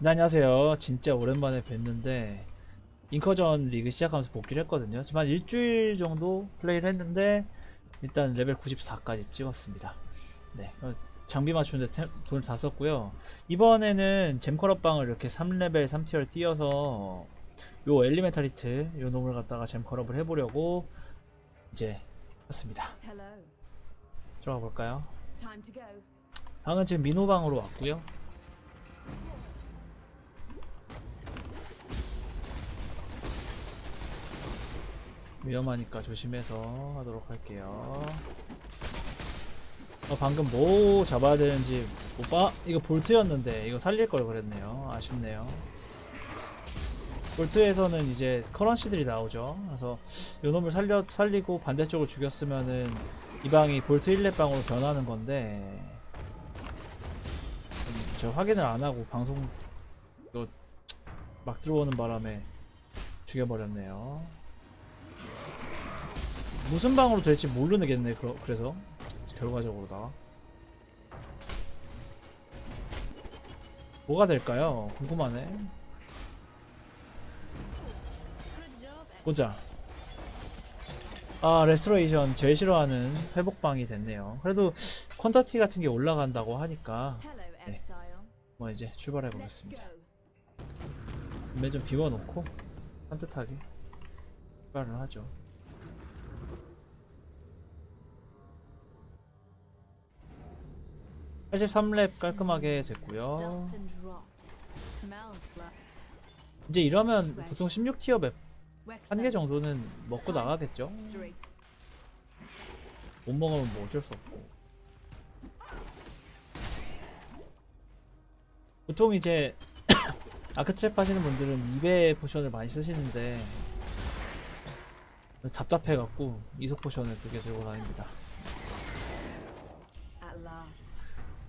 네, 안녕하세요. 진짜 오랜만에 뵀는데 인커전 리그 시작하면서 복귀를 했거든요. 지금 한 일주일 정도 플레이를 했는데 일단 레벨 94까지 찍었습니다. 네, 어, 장비 맞추는데 템- 돈을 다 썼고요. 이번에는 잼커럽방을 이렇게 3레벨 3티어를 띄어서 요 엘리멘탈리트 요 놈을 갖다가 잼커럽을 해보려고 이제 했습니다. 들어가 볼까요? 방은 지금 민호방으로 왔고요. 위험하니까 조심해서 하도록 할게요. 어, 방금 뭐 잡아야 되는지 못 봐? 이거 볼트였는데 이거 살릴 걸 그랬네요. 아쉽네요. 볼트에서는 이제 커런시들이 나오죠. 그래서 요 놈을 살려 살리고 반대쪽을 죽였으면은 이 방이 볼트 1렙 방으로 변하는 건데 음, 저 확인을 안 하고 방송 이거 막 들어오는 바람에 죽여버렸네요. 무슨 방으로 될지 모르겠네. 그, 그래서 결과적으로 다 뭐가 될까요? 궁금하네. 보자. 아 레스토레이션 제일 싫어하는 회복방이 됐네요. 그래도 퀀터티 같은 게 올라간다고 하니까 네. 뭐 이제 출발해 보겠습니다. go. 매좀 비워놓고 산뜻하게 출발을 하죠. (83렙) 깔끔하게 됐고요. 이제 이러면 보통 16티어 맵 한 개. 정도는 먹고 나가겠죠. 못 먹으면 뭐 어쩔 수 없고 보통 이제 아크트랩 하시는 분들은 2배 포션을 많이 쓰시는데 답답해갖고 이속 포션을 두 개 들고 다닙니다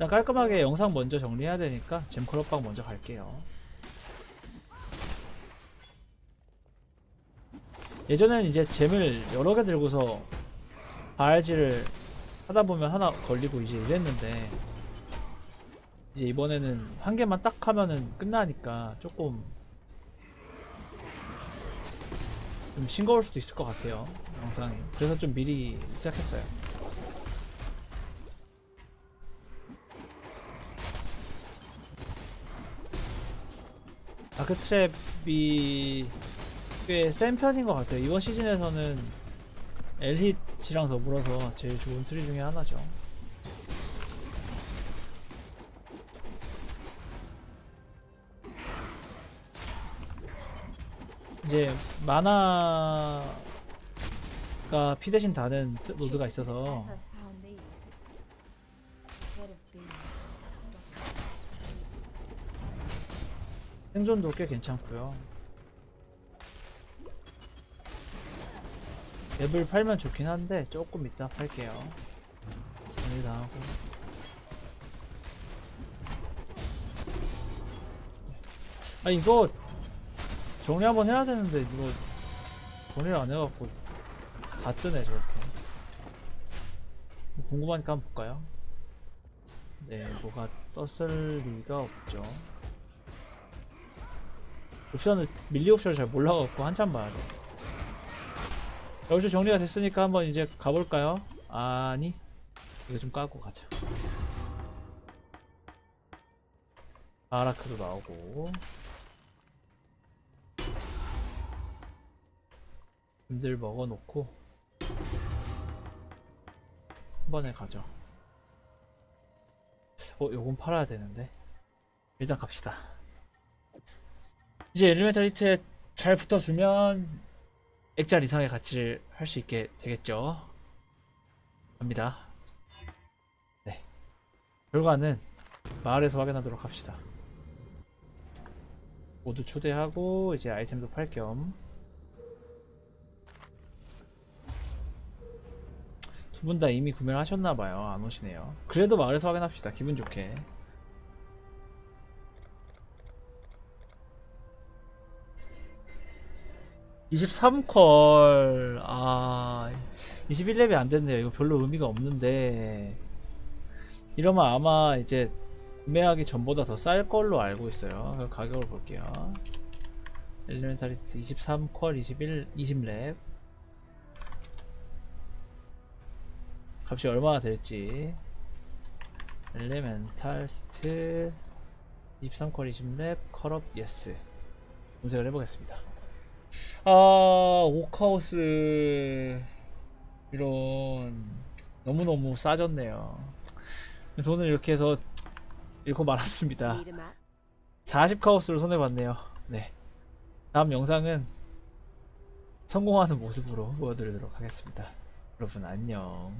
일단 깔끔하게 영상 먼저 정리해야 되니까 잼컬업방 먼저 갈게요. 예전에는 이제 잼을 여러 개 들고서 바알지를 하다 보면 하나 걸리고 이제 이랬는데 이제 이번에는 한 개만 딱 하면은 끝나니까 조금 좀 싱거울 수도 있을 것 같아요 영상이. 그래서 좀 미리 시작했어요 아크 트랩이 꽤 센 편인 것 같아요. 이번 시즌에서는 엘hit이랑 더불어서 제일 좋은 트리 중에 하나죠. 이제 만화가 피 대신 다는 트- 노드가 있어서 생존도 꽤 괜찮고요. 맵을 팔면 좋긴 한데 조금 이따 팔게요. 정리 다 하고. 아 이거 정리 한번 해야 되는데 이거 정리를 안 해갖고 다 뜨네 저렇게. 궁금하니까 한번 볼까요? 네, 뭐가 떴을 리가 없죠. 옵션을 밀리 옵션을 잘 몰라갖고 한참 봐야 돼. 여기서 정리가 됐으니까 한번 이제 가볼까요? 아니 이거 좀 까고 가자. 아라크도 나오고 들 먹어놓고 한 번에 가죠. 어, 요건 팔아야 되는데 일단 갑시다. 이제 엘리멘탈리트에 잘 붙어주면 액잘 이상의 가치를 할 수 있게 되겠죠. 갑니다. 네. 결과는 마을에서 확인하도록 합시다. 모두 초대하고 이제 아이템도 팔 겸 두 분 다 이미 구매를 하셨나봐요. 안 오시네요. 그래도 마을에서 확인합시다. 기분 좋게. (23컬) 아 21렙이 안 됐네요 이거 별로 의미가 없는데 이러면 아마 이제 구매하기 전보다 더 쌀 걸로 알고 있어요. 그 가격을 볼게요. 엘리멘탈리스트 23퀄 21 20랩 값이 얼마나 될지 엘리멘탈리스트 23퀄 20랩 컬업 예스 검색을 해보겠습니다. 아 오카우스 이런 너무너무 싸졌네요. 오늘 이렇게 해서 잃고 말았습니다. Need a map? 40 카우스로 손해봤네요. 네. 다음 영상은 성공하는 모습으로 보여드리도록 하겠습니다. 여러분 안녕.